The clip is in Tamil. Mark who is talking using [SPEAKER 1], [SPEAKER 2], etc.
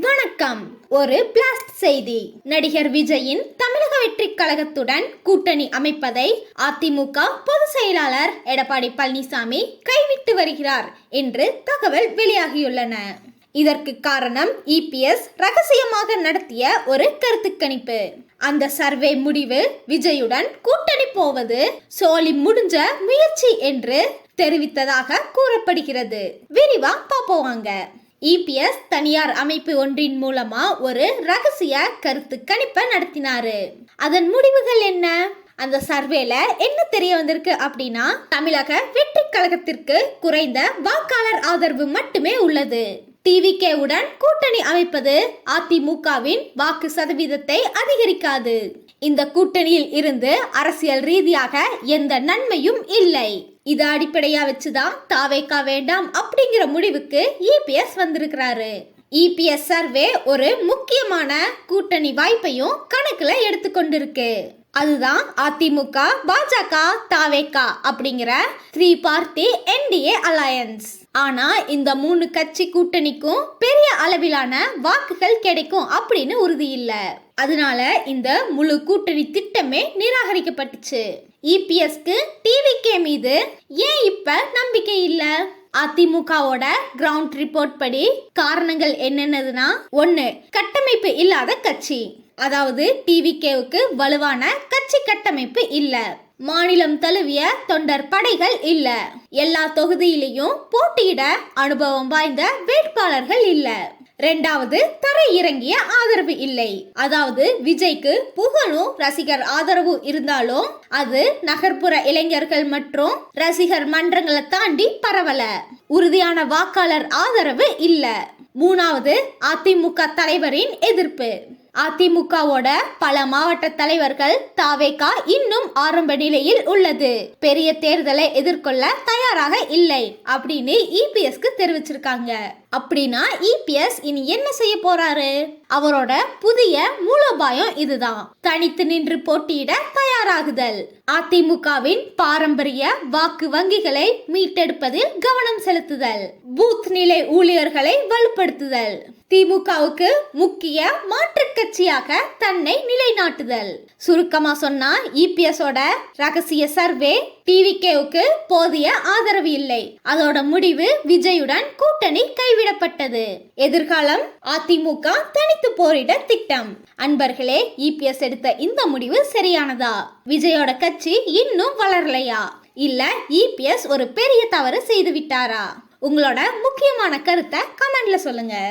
[SPEAKER 1] வணக்கம். ஒரு பிளாஸ்ட் செய்தி. நடிகர் விஜயின் தமிழக வெற்றி கழகத்துடன் கூட்டணி அமைப்பதை அதிமுக பொதுச் செயலாளர் எடப்பாடி பழனிசாமி கைவிட்டு வருகிறார் என்று தகவல் வெளியாகியுள்ளன. இதற்கு காரணம் இபிஎஸ் ரகசியமாக நடத்திய ஒரு கருத்து கணிப்பு அந்த சர்வே முடிவு விஜயுடன் கூட்டணி போவது சோழி முடிஞ்ச முயற்சி என்று தெரிவித்ததாக கூறப்படுகிறது. விரிவா பாப்போம் இபிஎஸ் தனியார் அமைப்பு ஒன்றின் மூலமா ஒரு ரகசிய கருத்து கணிப்பை நடத்தினாரு. அதன் முடிவுகள் என்ன? அந்த சர்வேல என்ன தெரிய வந்திருக்கு அப்படின்னா தமிழக வெற்றி கழகத்திற்கு குறைந்த வாக்காளர் ஆதரவு மட்டுமே உள்ளது. டிவிகேவுடன் கூட்டணி அமைப்பது அதிமுகவின் வாக்கு சதவீதத்தை அதிகரிக்காது. இந்த கூட்டணியில் இருந்து அரசியல் ரீதியாக எந்த நன்மையும் இல்லை. இதை அடிப்படையாக வச்சு தான் தாவேக்கா வேண்டாம் அப்படிங்கிற முடிவுக்கு இபிஎஸ் வந்திருக்கிறாரு. இபிஎஸ் சர்வே ஒரு முக்கியமான கூட்டணி வாய்ப்பையும் கணக்கில் எடுத்துக்கொண்டிருக்கு. அதுதான் அதிமுக பாஜக தாவேகா அப்படிங்கிற த்ரீ பார்ட்டி என்டிஏ அலையன்ஸ். ஆனா இந்த மூணு கட்சி கூட்டணிக்கும் பெரிய அளவிலான வாக்குகள் கிடைக்கும் அப்படின்னு உறுதி இல்ல. அதனால இந்த முழு கூட்டணி திட்டமே நிராகரிக்கப்பட்டுச்சு. இபிஎஸ்க்கு டிவிகே மீது ஏன் இப்ப நம்பிக்கை இல்லை? அதிமுகவோட கிரவுண்ட் ரிப்போர்ட் படி காரணங்கள் என்னென்னதுன்னா ஒன்று கட்டமைப்பு இல்லாத கட்சி. அதாவது டிவிகேவுக்கு வலுவான கட்சி கட்டமைப்பு இல்லை. மாநிலம் தழுவிய தொண்டர் படைகள் இல்ல. எல்லா தொகுதியிலையும் போட்டியிட அனுபவம் வாய்ந்த வேட்பாளர்கள் இல்ல. ரெண்டாவது தரை இறங்கிய ஆதரவு இல்லை. அதாவது விஜய்க்கு புகழும் ரசிகர் ஆதரவு இருந்தாலும் அது நகர்ப்புற இளைஞர்கள் மற்றும் ரசிகர் மன்றங்களை தாண்டி பரவல. உறுதியான வாக்காளர் ஆதரவு இல்ல. மூணாவது அதிமுக தலைவரின் எதிர்ப்பு. அதிமுகவோட பல மாவட்ட தலைவர்கள் தாவேகா இன்னும் ஆரம்ப நிலையில் உள்ளது. பெரிய தேர்தலை எதிர்கொள்ள தயாராக இல்லை அப்படின்னு இபிஎஸ்க்கு தெரிவிச்சிருக்காங்க. அப்படின்னா இபிஎஸ் இனி என்ன செய்ய போறாரு? அவரோட புதிய மூலோபாயம் இதுதான். தனித்து நின்று போட்டியிட தயாராகுதல். அதிமுகவின் பாரம்பரிய வாக்கு வங்கிகளை மீட்டெடுப்பதில் கவனம் செலுத்துதல். பூத் நிலை ஊழியர்களை வலுப்படுத்துதல். திமுகவுக்கு முக்கிய மாற்று கட்சியாக தன்னை நிலைநாட்டுதல். சுருக்கமா சொன்னா இபிஎஸோட ரகசிய சர்வே டிவிகேவுக்கு போதிய ஆதரவு இல்லை. அதோட முடிவு விஜயுடன் கூட்டணி கைவிடப்பட்டது. எதிர்காலம் அதிமுக தனித்து போரிட திட்டம். அன்பர்களே இபிஎஸ் எடுத்த இந்த முடிவு சரியானதா? விஜயோட கட்சி இன்னும் வளரலையா? இல்ல இபிஎஸ் ஒரு பெரிய தவறு செய்து விட்டாரா? உங்களோட முக்கியமான கருத்தை கமெண்ட்ல சொல்லுங்க.